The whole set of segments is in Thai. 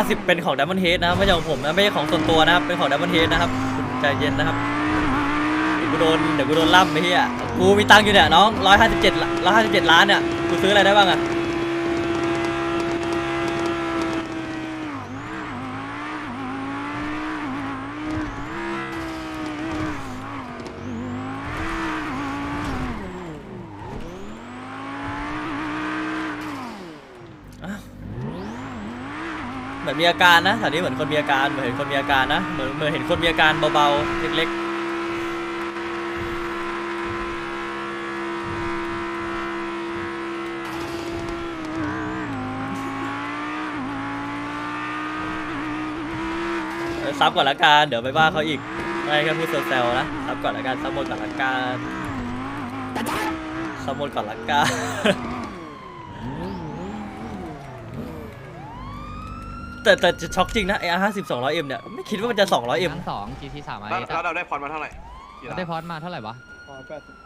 อะห้าสิบเป็นของดัมเบิลเฮดนะครับไม่ใช่ของผมนะไม่ใช่ของส่วนตัวนะครับเป็นของดัมเบิลเฮดนะครับใจเย็นนะครับเดี๋ยวกูโดนเดี๋ยวกูโดนล่ำไปเฮียกูมีตังค์อยู่เนี่ยน้องร้อยห้าสิบเจ็ดร้อยห้าสิบเจ็ดล้านเนี่ยกูซื้ออะไรได้บ้างอะ เห มีอาการนะแถวนี้เหมือนคนมีอาการเหมือนเห็นคนมีอาการนะเหมือนเหมือนเห็นคนมีอาการเบาๆเล็กๆซับก่อนละกันเดี๋ยวไปว่าเขาอีกไม่แค่พูดแซวๆนะซับก่อนละกันซับหมดก่อนละกันซับหมดก่อนละกัน แต่แต่จะช็อกจริงนะไอ้ห้าสิบสองร้อยเอ็มเนี่ยไม่คิดว่ามันจะสองร้อยเอ็มทั้งสอง GT สามไอแล้วแล้วเราได้พรมาเท่าไหร่กี่ล้านได้พอดมาเท่าไหร่วะ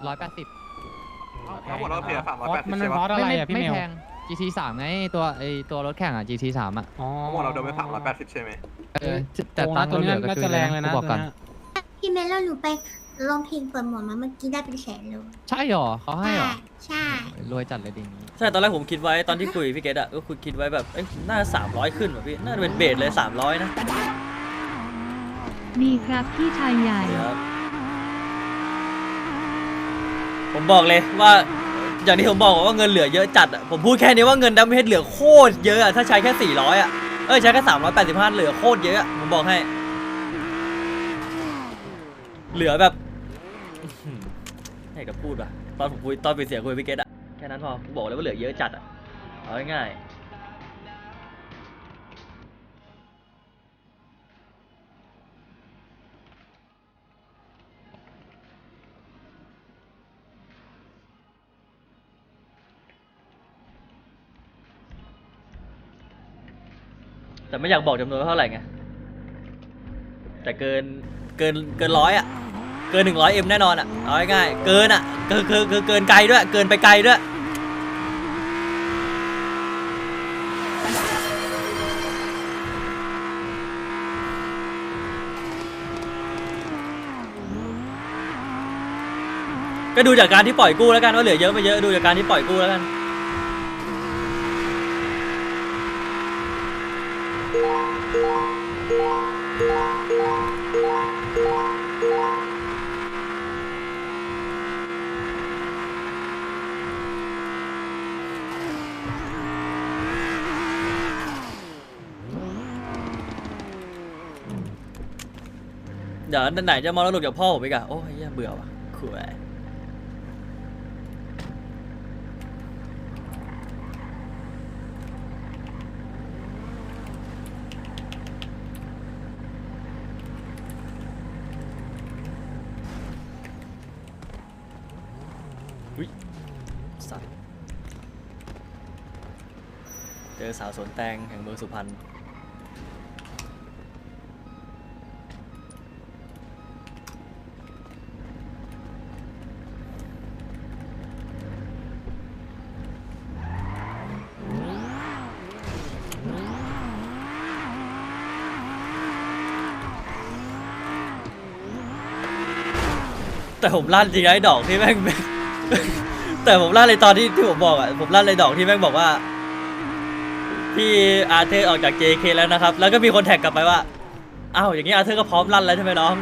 ร้อยแปดสิบทั้งหมดเราเสียสามร้อยแปดสิบมันใช่เป็นเพปะราะอะไรอะพี่ไม่เมลแพง GT สามไงตัวไอตัวรถแข่งอะ GT สามอะอ๋อ ทั้งหมดเราโดนไปสามร้อยแปดสิบใช่ไหมเออแต่โอ้ตันะงค์ตัวเราเหนี้ลือก็น่าคืจะอแรงเลยนะกูบอกก่อนตัวเนี้ยพี่เมลแล้วหนูไป ลองเพลงเปิดหมวดมาเมื่อกี้ได้เป็นแสนเลยใช่หรอเขาให้หรอใช่ รวยจัดเลยดีนี้ใช่ตอนแรกผมคิดไว้ตอนที่คุยพี่เกดอะก็คุยคิดไว้แบบเอ้ยน่าสามร้อยขึ้นว่ะพี่น่าจะเป็นเบสเลยสามร้อยนะดีครับพี่ชายใหญ่เดี๋ยวผมบอกเลยว่าอย่างที่ผมบอกว่าเงินเหลือเยอะจัดอะผมพูดแค่นี้ว่าเงินดัมเพชรเหลือโคตรเยอะอะถ้าใช้แค่สี่ร้อยอะเอ้ยใช้แค่สามร้อยแปดสิบห้าเหลือโคตรเยอะอะผมบอกให้ เหลือแบบอื้อหือ ให้กับพูดป่ะตอนผมคุยตอนไปเสียคุยพี่เกดอะแค่นั้นพอผมบอกเลยว่าเหลือเยอะจัดอะเอาง่ายแต่ไม่อยากบอกจำนวนว่าเท่าไหร่ไงแต่เกินเกินเกินร้อยอะ เกินหนึ่งร้อยเอ็มแน่นอนอะเอาง่ายๆเกินอะเกินเกินเกินเกินไกลด้วย เกินไปไกลด้วยก็ดูจากการที่ปล่อยกู้แล้วกันว่าเหลือเยอะไม่เยอะดูจากการที่ปล่อยกู้แล้วกัน เดี๋ยวไหนจะมรดกจากพ่อผมอีกอะโอ้ยเหี้ยเบื่อว่ะคุยอุ้ยสัตว์เจอสาวสวนแตงแห่งเมืองสุพรรณ แต่ผมลั่นจริงไอ้ดอกที่แม่ง แต่ผมลั่นเลยตอนที่ที่ผมบอกอะผมลั่นเลยดอกที่แม่งบอกว่า พี่อาเธอร์ออกจาก JK แล้วนะครับ แล้วก็มีคนแท็กกลับไปว่าอ้าวอย่างนี้อาเธอร์ก็พร้อมลั่นแล้วใช่ไหมน้อง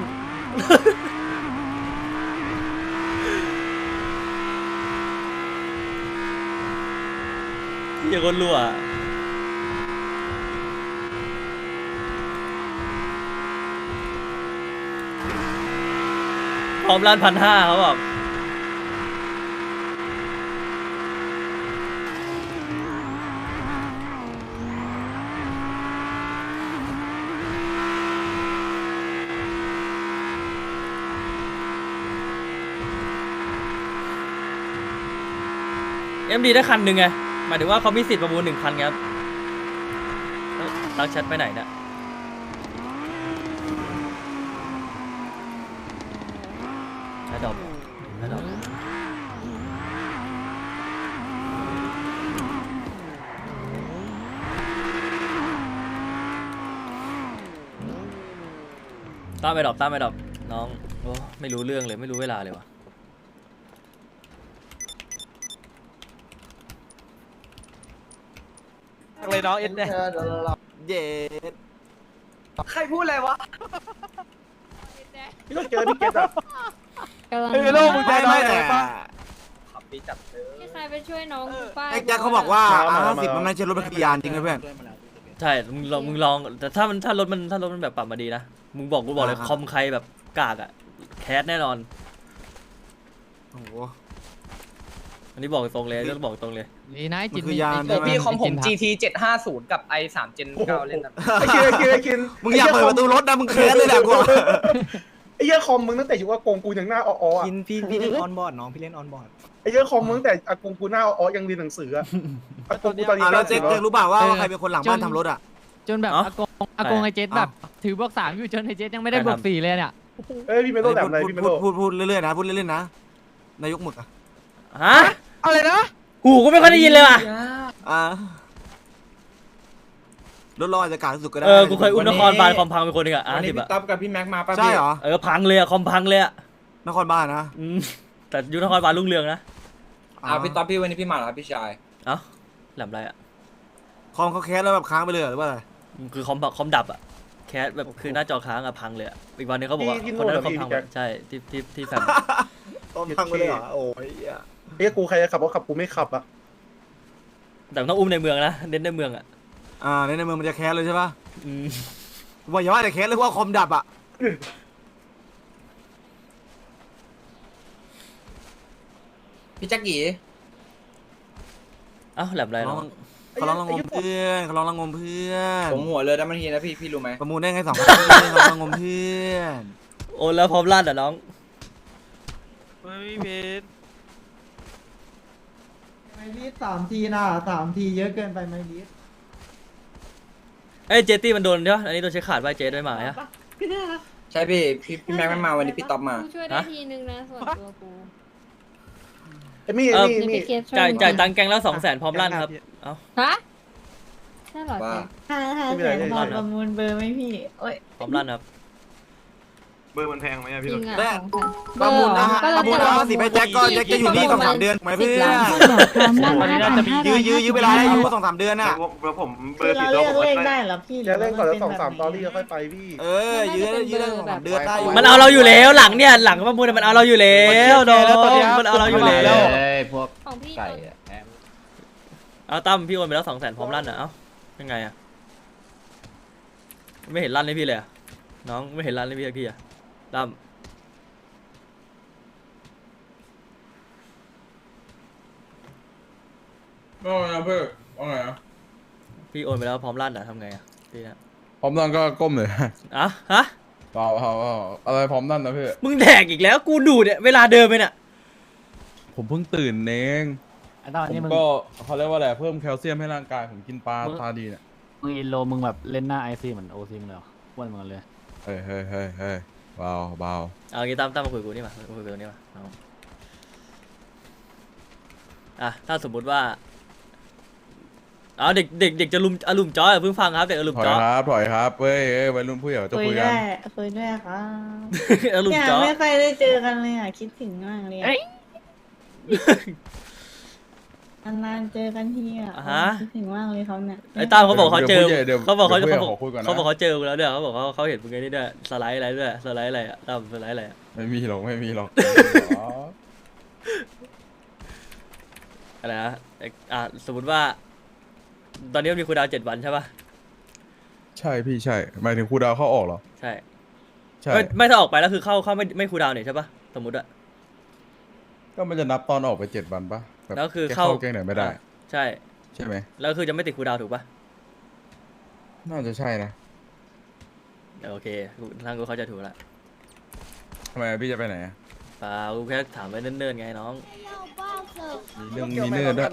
เฮียคนรั่ว พร้อมลั่นพันห้าเขาบอกเอ็มดีได้คันหนึ่งไงหมายถึงว่าเขามีสิทธิ์ประมูลหนึ่งคันไงครับเอ้ยตักแชทไปไหนเนี่ย ดอกถ้าดอกตั้มไปดอกตั้มไปดอกน้องโอ้ไม่รู้เรื่องเลยไม่รู้เวลาเลยวะเลยน้องเอ็ดเนี่ยเย็ดใครพูดอะไรวะ พี่ต้องเจอพี่เกตอะ กำลังเฮ้ยโลกมึงไม่ไม่แต่ขับปีจัดเลยให้ใครไปช่วยน้องป้าไอ้แจ็คเขาบอกว่าห้าสิบมันไม่ใช่รถเป็นขยานจริงไหมเพื่อน ใช่ มึงลอง มึงลอง แต่ถ้ามันถ้ารถมันถ้ารถมันแบบปรับมาดีนะ มึงบอกกูบอกเลยอ่าคอมใครแบบกากอะแคสแน่นอน โอ้โห อันนี้บอกตรงเลยก็บอกตรงเลยดีนะไอ้จินมันคือยานไใช่ไห พี่ของผมจิน GT 750 กับ i 3 Gen 9เล่นกันไอ้คินไอ้คินไอ้คินมึงอยากเปิดประตูรถนะมึงแค้นเลยแหละกูไอ้ เหี้ยคอมมึงตั้งแต่อยู่ว่ากงกูยังหน้าอ้อๆอะกินพี่พี่เล่นออนบอร์ดน้องพี่เล่นออนบอร์ดไอ้เหี้ยคอมมึงตั้งแต่อากงกูหน้าอ้อๆยังเรียนหนังสืออะอากงกูตอนนี้อะแล้ว90เจ๊แล้วเจ๊รู้เปล่าว่าว่าใครเป็นคนหลังบ้านทำรถอะ จนแบบเอ้าอากงอากงไอเจ็ดแบบถือบวกสามอยู่จนไอเจ็ดยังไม่ได้บวกสี่เลยเนี่ย เอ้ยพี่เมโลแบบไหนพูดพี่เมพูโลดพูดพูดเรื่อยๆนะพูดเล่นๆนะนายกหมึกอะฮะอะไรนะหูก็ไม่ค่อยได้ยินเลยว่ะอ่า รถเราอาจจะกากที่สุดก็ได้เออกูเคยอุ้มนครบาลคอมพังเป็นคนหนึงอะอาร์ติบอะต๊อบกับพี่แม็กมาป่ะใช่เหรอ เออพังเลยอะคอมพังเลยอะนครบ้านนะอืมแต่อยุนครบาลรุ่งเรืองนะอ่าพี่ต๊อบพี่วันนี้พี่มาเหรอพี่ชาย เอ้าแหลมไรอะคอมเขาแค้นแล้วแบบค้างไปเลยเหรอหรือว่าอะไรคือคอมคอมดับอะแคสแบบคือหน้าจอค้างอะพังเลยอะอีกวันหนึงเขาบอกว่าคนนั้นคอมพังหมดใช่ที่ที่ที่แฟมคอมพังไปเลยเหรอโอ้ยอะไอ้เหี้ยกูใครจะขับก็ขับกูไม่ขับอะแต่ต้องอุ้มในเมืองนะเน้นในเมืองอะ อ่าในในเมืองมันจะแค้นเลยใช่ปะอืมว่าอย่าว่าแต่แค้นเลยว่าคอมดับอะพี่จักกี้เอ้าแหลมไรเขาน้องเขาร้องระงมเพื่อนเขาร้องระงมเพื่อนผมหัวเลยได้มันทีนะพี่พี่รู้ไหมประมูลได้ไงสองพันเขาร้องระงมเพื่อนโอนแล้วพร้อมลั่นอะน้อง ไม่มีเพนไม่รีดสามทีนะสามทีเยอะเกินไปไหมรีดเอ้ยเจตี้มันโดนเดี๋ยวอันนี้โดนเช็คขาดไปเจด้วยหมายอะใช่พี่พี่พี่แม็กไม่มาวันนี้พี่ต๊อบมากูช่วยได้ทีนึงนะส่วนตัวกูไอ้มี่ไอ้มี่เดี๋ยวมี่พี่เกตช่วยจ่ายมึงจ่ายตังค์แกงแล้วสองแสนพร้อมลั่นครับ เอ้า ฮะใช่เหรอว่าแจ๊คห้าห้าแสนบาทประมูลเบอร์ไหมพี่โอ้ยพร้อมลั่นครับ เบอร์มันแพงไหมอะจพี่ริรงถอะและสองพันประมูลนะก็ปแล้ระวมูลแต่นะห้าสิบไปแจ็คก็แจ็คจะอยู่นี่สองสามเดือนไหมเพื่อนพร้อมลั่นห้าพันห้ายื้อร้อยยื้อยื้อเวลาให้อยู่สองสามเดือนแล้น่ะวแล้วผมเบอคือร์เราติดตัวเลือกผมเลขก็ได้ได้เหรอพี่จะเล่นก่อนแล้วสองหรืสามว่ตอเป็รี่นแบบค่อยไปพี่ เออ ยื้อยื้อได้สองสามเดือนได้อยู่ มันเอาเราอยู่แล้วหลังเนี่ยหลังประมูลมันเอาเราอยู่แล้วน้องมันเอาเราอยู่แล้ว พวกของพี่ไก่ตัวอะเอาตั้มพี่โอนไปแล้วสองแสนพร้อมลั่นอะเอ้ายังไงอะไม่เห็นลั่นให้พี่เลยอะน้องไม่เห็นลั่นให้พี่สักทีอะ ตั้มว่าไงนะเพื่อนว่าไงนะพี่โอนไปแล้วพร้อมลั่นอะทำไงอะพี่นะพร้อมนั่นก็ก้มเลยอะฮะเปล่าเปล่าเปล่าอะไรพร้อมนั่นนะพี่มึงแดกอีกแล้วกูดูเนี่ยเวลาเดิมไปเนี่ยผมเพิ่งตื่นเองไอ้ตอนผมนี้มึง ก็เขาเรียกว่าอะไรเพิ่มแคลเซียมให้ร่างกายผมกินปลามึง ตาดีเนี่ยมึงอินโลมึงแบบเล่นหน้าไอซีเหมือนโอซีมึงเลยเหรออ้วนมึงเลย เฮ้ยเฮ้ยเฮ้ยเฮ้ย เบาเบาเอางี้ตั้มตั้มมาคุยกับกูนี่มามาคุยกับกูนี่มาน้องอะถ้าสมมุติว่าเอาเด็กเด็กเด็กจะลุมอลุมจ้อยเพิ่งฟังครับเด็กอลุมถอยจ้อครับถอยครับเฮ้ยเฮ้ยวัยรุ่นผู้ใหญ่จะคุยคุยกัด้น วยคุยด้วยครับอลุมเนี่ยจ้อไม่ค่อยได้เจอกันเลยอะ คิดถึงมากเลยอะ นานๆเจอกันทีอะอ่าฮะ คิดถึงมากเลยเขาเนี่ยไอ้ตั้มเขาบอกเขาเจอดี๋ยวดี๋ยวเขาบอกเขาดี๋ยวเขาผู้ใหญ่บอกขอคุยก่อนนะเขาบอกเขาเจอกูแล้วเดี๋ยวเขาบอกเขาเขาเห็นมึงไงนี่ด้วยสไลด์อะไรด้วยสไลด์อะไรอะตั้มสไลด์อะไรอะไม่มีหรอกไม่มีหรอกอะไรนะเอ่ออะสมมติว่า ตอนนี้มันมีคูลดาวน์เจ็ดวันใช่ป่ะใช่พี่ใช่หมายถึงครูดาวเข้าออกเหรอใช่ใช่ ไม่ไม่ถ้าออกไปแล้วคือเข้าเข้าไม่ไม่คูลดาวน์เนี่ยใช่ป่ะสมมติอะก็มันจะนับตอนออกไปเจ็ดวันปะ บบแล้วคือแกเข้าแกงไหนไม่ได้อะใช่ ใช่ไหมแล้วคือจะไม่ติดคูลดาวน์ถูกป่ะน่าจะใช่นะเออโอเคกูทางกูเข้าใจถูกละทำไมพี่จะไปไหนอะเปล่ากูแค่ถามไว้เนิ่นๆไงน้อง มีเรื่องมีเนื้อด้วย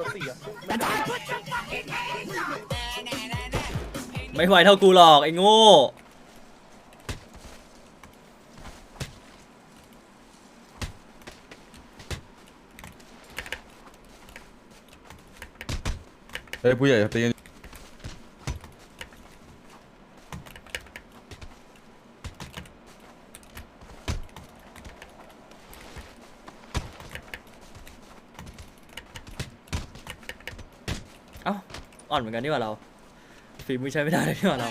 ไม่ไหวเท่ากูหรอกไอ้โง่ เฮ้ยผู้ใหญ่กัเอ้าอ่อนเหมือนกันนี่หว่าเราฝีมือใช้ไม่ได้นี่หว่าเรา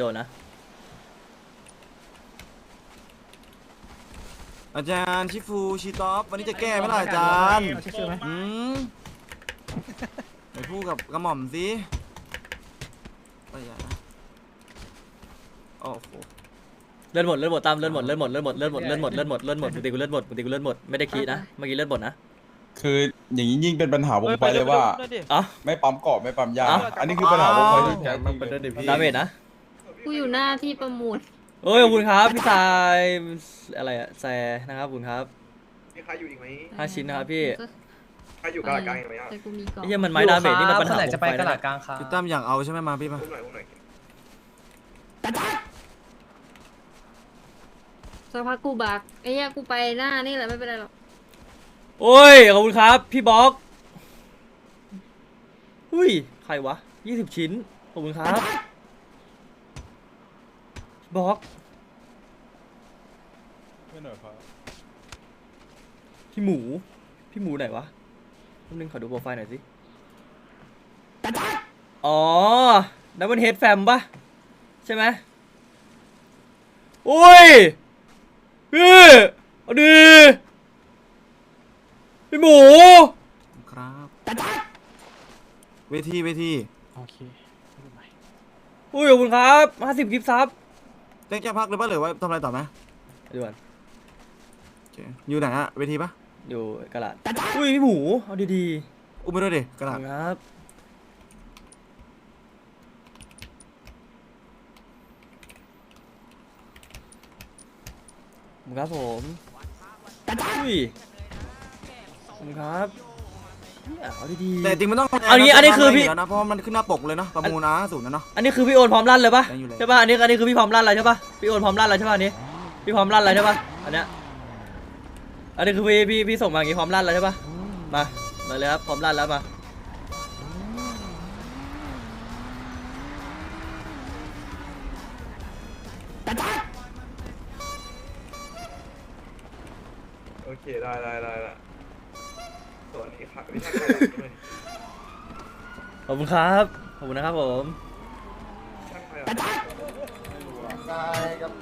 โดนนะ อาจารย์ชิฟูชิตอปวันนี้จะแก้ไหมล่ะอาจารย์อืมไปพูดกับกระหม่อมสิไปอย่านะโอ้โหเลื่อนหมดเลื่อนหมดตามเลื่อนหมดเลื่อนหมดเลื่อนหมดเลื่อนหมดเลื่อนหมดเลื่อนหมดเลื่อนหมดปกติกูเลื่อนหมดปกติกูเลื่อนหมดไม่ได้คีนะเมื่อกี้เลื่อนหมดนะ คืออย่างนี้ยิ่งเป็นปัญหาวงไฟเลยว่าอะไม่ปั๊มกรอบไม่ปั๊มยาเอ้าอันนี้คือปัญหาวงไฟที่แจ็คมันเป็นได้ดิพี่ดาเมจนะ กูอยู่หน้าที่ประมูลโอ้ยขอบคุณครับพี่ชายอะไรอะแซนะครับขอบคุณครับ มีใครอยู่อีกไหมห้าชิ้นนะครับพี่ใครอยู่กลางกลางอีกไหมอะแต่กูมีกล่องไอ้เหี้ยมันไม้ดาเมจนี่มันปัญหาไหนวงจะไฟไปกระนะดาษกลางครับ พี่ตั้มอยากเอาใช่ไหมมาพี่มาอุ้มหน่อยอุ้มหน่อยสักพักกูบักไอ้เหี้ยกูไปหน้านี่แหละไม่เป็นไรหรอกโอ้ยขอบคุณครับ พี่บ็อกอุ้ยใครวะยี่สิบชิ้นขอบคุณครับ พี่บ็อกไม่หน่อยครับพี่หมู พี่หมูไหนวะแป๊บนึงขอดูโปรไฟล์หน่อยสิอ๋อดับเบิลเฮดแฟมปะใช่ไหมโอ้ยพี่เอาดีพี่หมูครับเวทีเวทีอุ้ยขอบคุณครับห้าสิบกิฟต์ซับ เล่นแก้พักเลยปะหรือว่าทำอะไรต่อไหมดูก่อนโอเคอยู่ไหนอะเวทีปะอยู่กระดาษอุ้ยพี่หมูเอาดีอุ้มไปด้วยดิกระๆขอดาบษคุณครับขอบคุณครับผมอุ้ยขอบคุณครับ เนี่ยเอาดีๆ แต่จริงมันต้องเอางี้อันนี้คือพี่ แล้วนะเพราะว่ามันขึ้นหน้าปกเลยเนาะประมูลนะศูนย์นะเนาะ อันนี้คือพี่โอนพร้อมลั่นเลยปะยังอยู่เลย ใช่ปะอันนี้อันนี้คือพี่พร้อมลั่นอะไรใช่ปะพี่โอนพร้อมลั่นอะไรใช่ปะอันนี้พี่พร้อมลั่นอะไรใช่ปะอันเนี้ยอันนี้คือพี่พี่พี่ส่งมาอย่างงี้พร้อมลั่นแล้วใช่ปะมามาเลยครับพร้อมลั่นแล้วมาโอเคได้ได้ได้ได้ ตัวนี้ครับนี่ถ้าใครด้วยขอบคุณครับ ขอบคุณนะครับผม ช่างใครอยาก